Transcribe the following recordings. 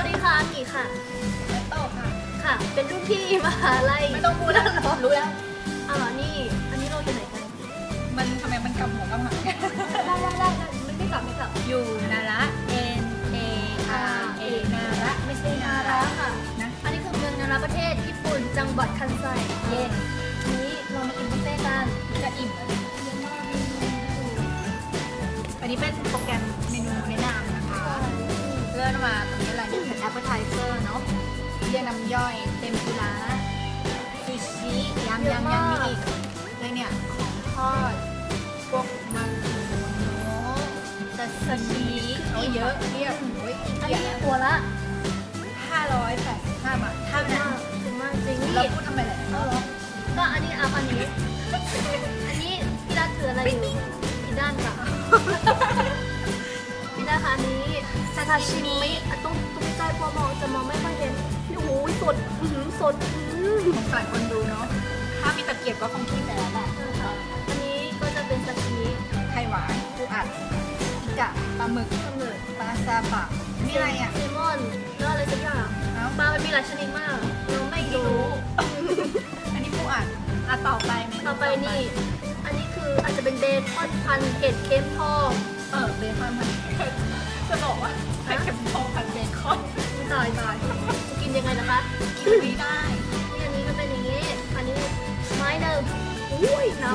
วัสดีค่ะหมีค่ะโตค่ะ ค่ะ เป็นรุ่นพี่มหาลัยไม่ต้องพูดแล้วรู้แล้วอ๋อนี่ อันนี้เราอยู่ไหนกัน มันทำไมมันกำหัวกำหางกันได้ได้ได้ได้ไม่ไม่กลับไม่กลับ อยู่นาระ N A R A นาระไม่ใช่นานาระระค่ะนะ อันนี้คือเมืองนาระประเทศญี่ปุ่นจังหวัดคันไซเย็นนี้เรามากินบุฟเฟ่ต์กันจะอิ่มแล้วอันนี้เป็นโปรแกรมเมนู อะไรเนี่ยเป็น appetizer เนาะเรียกน้ำย่อยเต็มปุระซูชิยำยำยำมีอีกเลยเนี่ย ของทอดพวกมันหมูซาซิมิโอ้ยเยอะเรียบโอ้ยอันเกียนี้ตัวละห้าร้อยแปดสิบห้าบาทเท่านั้นถึงมากจริงนี่เราพูดทำไมแหละเอาเหรอก็อันนี้อัพอันนี้ อันนี้พี่ด้านถืออะไรอยู่พี่ด้านค่ะพี่ด้านค่ะอันนี้ซาชิมิอะต้องต้องใกล้ๆ พอมองจะมองไม่ค่อยเห็นโอ้โหสดอื้อหือสดอื้อสงสารคนดูเนาะ ถ้ามีตะเกียบก็คงคิดไปแล้วแหละอันนี้ก็จะเป็นซาชิมิไข่หวานปูอัดอิกะปลาหมึกกำเนิดปลาซาบะมีอะไรอะ เซลมอนแล้วอะไรสักอย่างเอ้า ปลามันมีหลายชนิดมากเราไม่รู้ อันนี้ปูอัดอะต่อไปเมนูต่อไปนี่ อันนี้คืออาจจะเป็นเบคอนพันเห็ดเค็มทอง เออเบคอนพันจะบอก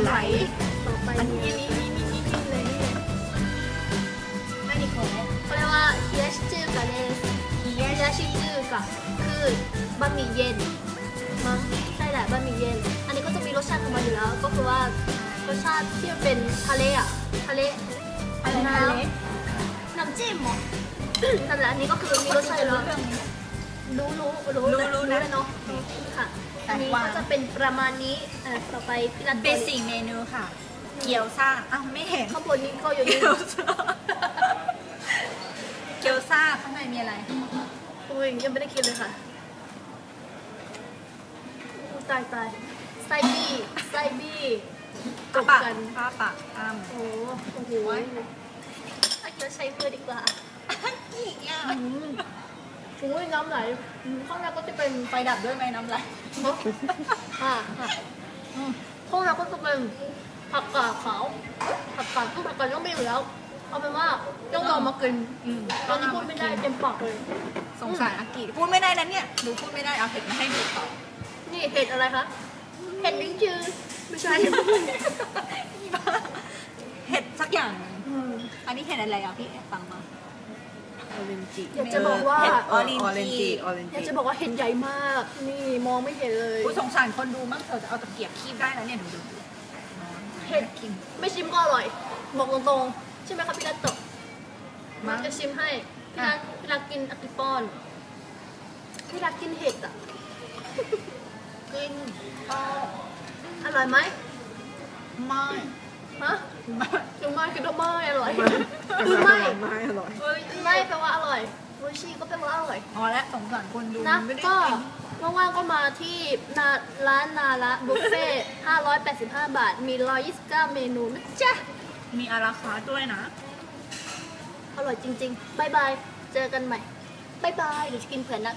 ไหลอไปอันนี้นี่นี่นี่นี่นี่เลยนี่เลยไม่นี่ของเขาเรียกว่าเฮียชิจือกะเนสเฮีเฮียยชิจือกะคือบะหมี่เย็นมั้งใช่แหละบะหมี่เย็น อันนี้ก็จะมีรสชาติของมันอยู่แล้ว ก็คือว่ารสชาติที่มันเป็นทะเลอะทะเลอะไรนะเลน้ำจิ้มหรอนั่นแหละอันนี้ก็คือมีรสชาติอยู่แล้ว รื่องนี้รู้รู้รู้รู้เลยรู้รู้นะเลยเนาะค่ะแต่อันนี้ว่าก็จะเป็นประมาณนี้อะต่อไปพี่รันเบสิกเมนูค่ะ เกี๊ยวซ่าอ้าวไม่เห็นข้างบนนี้ก็อยู่เกี๊นี่ยวซ่าเกี๊ยวซ่าข้างในมีอะไรอุ้ยยังไม่ได้กินเลยค่ะอุ๊ยตายตายไส้บี้ไส้บี้จบปากกันป้าปากอ้ำโอ้โหโอ้โหถ้าเกิดใช้มือดีกว่าอีกอะอืม อุ้ยน้ำไหลอืมข้างในก็จะเป็นไฟดับด้วยไหมน้ำไหลอ่าค่ะอืมข้างในก็จะเป็นผักกาดขาวผักกาดคือผักกาดยังไม่อยู่แล้ว เอาเป็นว่าต้องลองมากินอืมตอนนี้พูดไม่ได้เต็มปากเลย สงสารอากิพูดไม่ได้นะเนี่ยดูพูดไม่ได้เอาเห็ดมาให้ดูต่อนี่เห็ดอะไรคะ เห็ดลิ้นจือไม่ใช่เห็ดสักอย่างหนึ่งอืมอันนี้เห็ดอะไรอะพี่ฟังมา ออเรนจิอยากจะบอกว่า เห็ดออเรนจิออเรนอยากจิจะบอกว่าเห็ดใหญ่มาก นี่มองไม่เห็นเลยผู้สงสารคนดูมั้งเธอจะเอาตะเกียบคีบได้แล้วเนี่ยดูดูเห็ดกินไม่ชิมก็อร่อย บอกตรงๆ ใช่ไหมคะพี่รัตโตะมั้มางจะชิมให้ พี่รักพี่รักกินอากิปอนพี่รักกินเห็ดอะ กินก็อร่อยไหมไม่ ฮะไม่คือไม่คือไม่อร่อยคืคืออไม่ไม่ไม่อร่อยเฮ้ยไม่แปลว่าอร่อยโอชิก็แปลว่าอร่อยพอแล้วสงสารคนดูนะไม่ได้ก็กินว่างๆก็มาที่นาร้านนาละบุฟเฟ่585 บาท มี 129 เมนูนะจ๊ะ มีอาราคาร์ทด้วยนะ อร่อยจริงๆบายบาย เจอกันใหม่บายบาย เดี๋ยวจะกินเผื่อนะ